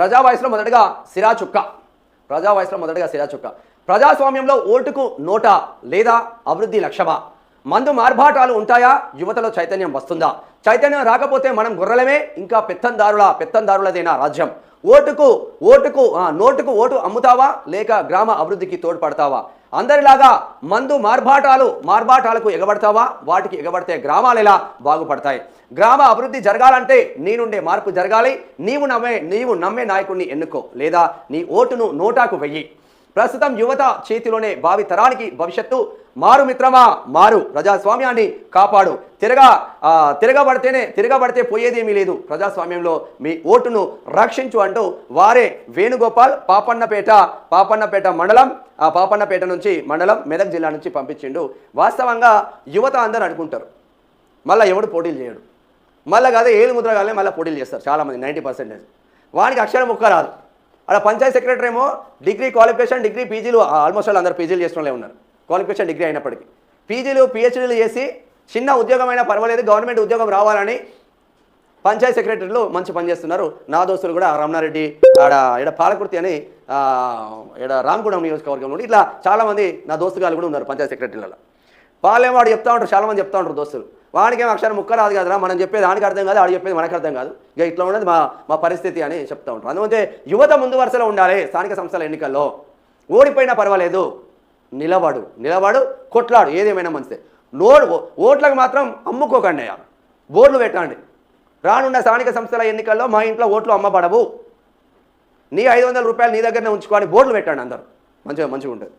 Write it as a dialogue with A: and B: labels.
A: ప్రజా వాయిస్లో మొదటగా సిరా చుక్క. ప్రజా వయసులో మొదటగా సిరా చుక్క. ప్రజాస్వామ్యంలో ఓటుకు నోటా లేదా అభివృద్ధి లక్ష్యమా? మందు మార్భాటాలు ఉంటాయా? యువతలో చైతన్యం వస్తుందా? చైతన్యం రాకపోతే మనం గుర్రలమే? ఇంకా పెత్తందారుల పెత్తందారులదేనా రాజ్యం? ఓటుకు ఓటుకు నోటుకు ఓటు అమ్ముతావా? లేక గ్రామ అభివృద్ధికి తోడ్పడతావా? అందరిలాగా మందు మార్బాటాలు మార్బాటాలకు ఎగబడతావా? వాటికి ఎగబడితే గ్రామాలు ఎలా? బాగుపడతాయి. గ్రామ అభివృద్ధి జరగాలంటే నేనుండే మార్పు జరగాలి. నీవు నమ్మే నీవు నమ్మే నాయకుడిని ఎన్నుకో. లేదా నీ ఓటును నోటాకు వెయ్యి. ప్రస్తుతం యువత చేతిలోనే భావి తరానికి భవిష్యత్తు. మారు మిత్రమా? మారు. ప్రజాస్వామ్యాన్ని కాపాడు. తిరగా తిరగబడితేనే తిరగబడితే పోయేదేమీ లేదు. ప్రజాస్వామ్యంలో మీ ఓటును రక్షించు అంటూ వారే వేణుగోపాల్ పాపన్నపేట పాపన్నపేట మండలం ఆ పాపన్నపేట నుంచి మండలం మెదక్ జిల్లా నుంచి పంపించిండు. వాస్తవంగా యువత అందరూ అనుకుంటారు. మళ్ళీ ఎవడు పోటీలు చేయడు. మళ్ళీ కాదే ఏడు ముద్ర కాలే మళ్ళీ పోటీలు చేస్తారు. చాలామంది నైంటీ పర్సెంటేజ్. వానికి అక్షరం ముక్క రాదు. అలా పంచాయత్ సెక్రటరీ ఏమో డిగ్రీ క్వాలిఫికేషన్ డిగ్రీ పీజీలు ఆల్మోస్ట్ వాళ్ళు అందరు పీజీలు చేసిన వాళ్ళే ఉన్నారు. క్వాలిఫికేషన్ డిగ్రీ అయినప్పటికీ. పీజీలు పిహెచ్డీలు చేసి చిన్న ఉద్యోగమైనా పర్వాలేదు గవర్నమెంట్ ఉద్యోగం రావాలని పంచాయత్ సెక్రటరీలు మంచి పని చేస్తున్నారు. నా దోస్తులు కూడా రమణారెడ్డి ఆడ ఇక్కడ పాలకుర్తి అని ఇక్కడ ఈడ నియోజకవర్గంలో ఇట్లా చాలామంది నా దోస్తుగాలు కూడా ఉన్నారు పంచాయత్ సెక్రటరీలలో. వాళ్ళేమో వాడు చెప్తా ఉంటారు చాలామంది చెప్తా ఉంటారు దోస్తులు. వాడికి ఏం అక్షరం ముక్క రాదు కదరా మనం చెప్పేది వానికి అర్థం కాదు ఆడు చెప్పేది మనకు అర్థం కాదు. ఇక ఇట్లా ఉండదు మా మా పరిస్థితి అని చెప్తా ఉంటారు. అందుకే యువత ముందు వరుసలో ఉండాలి స్థానిక సంస్థల ఎన్నికల్లో. ఓడిపోయినా పర్వాలేదు నిలబడు నిలబడు కొట్లాడు ఏదేమైనా మంచిదే. నోడు ఓట్లకు మాత్రం అమ్ముకోకండి అయ్యా. బోర్డులు పెట్టండి. రానున్న స్థానిక సంస్థల ఎన్నికల్లో మా ఇంట్లో ఓట్లు అమ్మబడవు. నీ ఐదు వందల రూపాయలు నీ దగ్గరనే ఉంచుకోని బోర్డులు పెట్టండి అందరూ. మంచిగా మంచిగా ఉంటుంది.